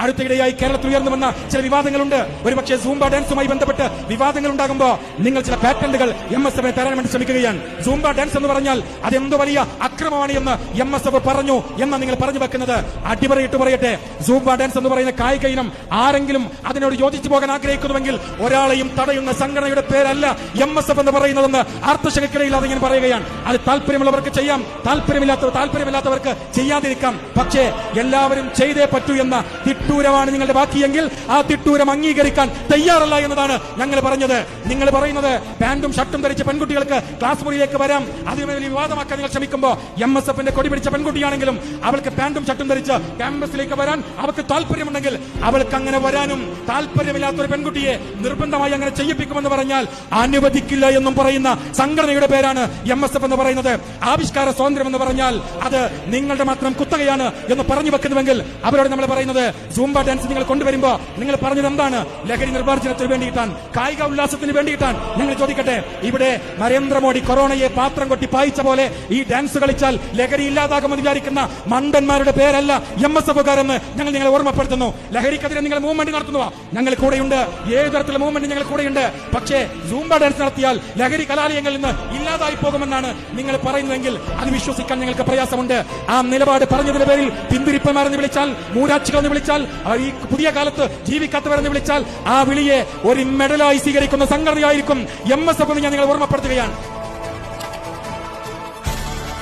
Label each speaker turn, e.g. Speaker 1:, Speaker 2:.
Speaker 1: അടുത്തിടെയായി കേരളത്തിൽ ഉയർന്നു വന്ന ചില വിവാദങ്ങളുണ്ട്. ഒരുപക്ഷെ സൂംബ ഡാൻസുമായി ബന്ധപ്പെട്ട് വിവാദങ്ങൾ ഉണ്ടാകുമ്പോൾ നിങ്ങൾ ചില പാറ്റന്റുകൾ എം എസ് എഫിനെ തരാൻ വേണ്ടി ശ്രമിക്കുകയാണ്. സൂംബ ഡാൻസ് എന്ന് പറഞ്ഞാൽ അത് എന്തോ വലിയ അക്രമമാണ് എന്ന് എം എസ് എഫ് പറഞ്ഞു എന്ന് നിങ്ങൾ പറഞ്ഞു വെക്കുന്നത്. അടിപറയിട്ട് പറയട്ടെ. സൂംബ ഡാൻസ് എന്ന് പറയുന്ന കായിക ഇനം ആരെങ്കിലും അതിനോട് യോജിച്ചു പോകാൻ ആഗ്രഹിക്കുന്നുവെങ്കിൽ ഒരാളെയും തടയുന്ന സംഘടനയുടെ പേരല്ല എം എസ് എഫ് എന്ന് പറയുന്നതെന്ന് അർത്ഥശക്തിക്കിടയിൽ അത് ഇങ്ങനെ പറയുകയാണ്. അത് താല്പര്യമുള്ളവർക്ക് ചെയ്യാം. താല്പര്യമില്ലാത്തവർ താല്പര്യമില്ലാത്തവർക്ക് ചെയ്യാതിരിക്കാം. പക്ഷേ എല്ലാവരും ചെയ്തേ പറ്റൂ എന്ന തിട്ടൂരമാണ് നിങ്ങളുടെ ബാക്കിയെങ്കിൽ ആ തിട്ടൂരം അംഗീകരിക്കാൻ തയ്യാറല്ല എന്നതാണ് ഞങ്ങൾ പറഞ്ഞത്. നിങ്ങൾ പറയുന്നത് പാന്റും ഷർട്ടും ധരിച്ച പെൺകുട്ടികൾക്ക് ക്ലാസ് മുറിയിലേക്ക് വരാം. അതിന് വലിയ വിവാദമാക്കാൻ നിങ്ങൾ ശ്രമിക്കുമ്പോൾ എം എസ് എഫിന്റെ കൊടി പിടിച്ച പെൺകുട്ടിയാണെങ്കിലും അവൾക്ക് പാന്റും ഷർട്ടും ധരിച്ച് ക്യാമ്പസിലേക്ക് വരാൻ അവൾക്ക് താല്പര്യമുണ്ടെങ്കിൽ അവൾക്ക് അങ്ങനെ വരാനും താല്പര്യമില്ലാത്ത ഒരു പെൺകുട്ടിയെ നിർബന്ധമായി അങ്ങനെ ചെയ്യിപ്പിക്കുമെന്ന് പറഞ്ഞാൽ അനുവദിക്കില്ല എന്നും പറയുന്ന സംഘടനയുടെ പേരാണ് എം എസ് എഫ് എന്ന് പറയുന്നത്. ആവിഷ്കാര സ്വാതന്ത്ര്യം എന്ന് പറഞ്ഞാൽ അത് നിങ്ങളുടെ മാത്രം കുത്തകയാണ് എന്ന് പറഞ്ഞു വെക്കുന്നുവെങ്കിൽ അവരോട് നമ്മൾ പറയുന്നത് സൂംബ ഡാൻസ് നിങ്ങൾ കൊണ്ടുവരുമ്പോ നിങ്ങൾ പറഞ്ഞത് എന്താണ്? ലഹരി നിർമ്മാർജനത്തിന് വേണ്ടിയിട്ടാണ്. കായിക ഉല്ലാസത്തിന് വേണ്ടിയിട്ടാണ്. ഞങ്ങൾ ചോദിക്കട്ടെ ഇവിടെ നരേന്ദ്രമോദി കൊറോണയെ പാത്രം കൊട്ടി പായിച്ച പോലെ ഈ ഡാൻസ് കളിച്ചാൽ ലഹരി ഇല്ലാതാകുമെന്ന് വിചാരിക്കുന്ന മണ്ടന്മാരുടെ പേരല്ല എം എസ് എഫുകാരെന്ന് ഞങ്ങൾ നിങ്ങളെ ഓർമ്മപ്പെടുത്തുന്നു. ലഹരിക്കെതിരെ നിങ്ങൾ മൂവ്മെന്റ് നടത്തുന്നു. ഞങ്ങൾ കൂടെയുണ്ട്. ഏത് തരത്തിലുള്ള മൂവ്മെന്റ് ഞങ്ങൾ കൂടെയുണ്ട്. പക്ഷേ സൂംബ ഡാൻസ് നടത്തിയാൽ ലഹരി കലാലയങ്ങളിൽ നിന്ന് ഇല്ലാതായി പോകുമെന്നാണ് നിങ്ങൾ പറയുന്നതെങ്കിൽ അത് വിശ്വസിക്കാൻ ഞങ്ങൾക്ക് പ്രയാസമുണ്ട്. ആ നിലപാട് പറഞ്ഞതിന്റെ പേരിൽ പിന്തിരിപ്പന്മാരെന്ന് വിളിച്ചാൽ മൂരാക്ഷികൾ എന്ന് വിളിച്ചാൽ ഈ പുതിയ കാലത്ത് ജീവിക്കാത്തവരെന്ന് വിളിച്ചാൽ ആ വിളിയെ ഒരു മെഡലായി സ്വീകരിക്കുന്ന സംഘടനയായിരിക്കും എം എസ് എഫ് എന്ന് ഞാൻ നിങ്ങൾ ഓർമ്മപ്പെടുത്തുകയാണ്.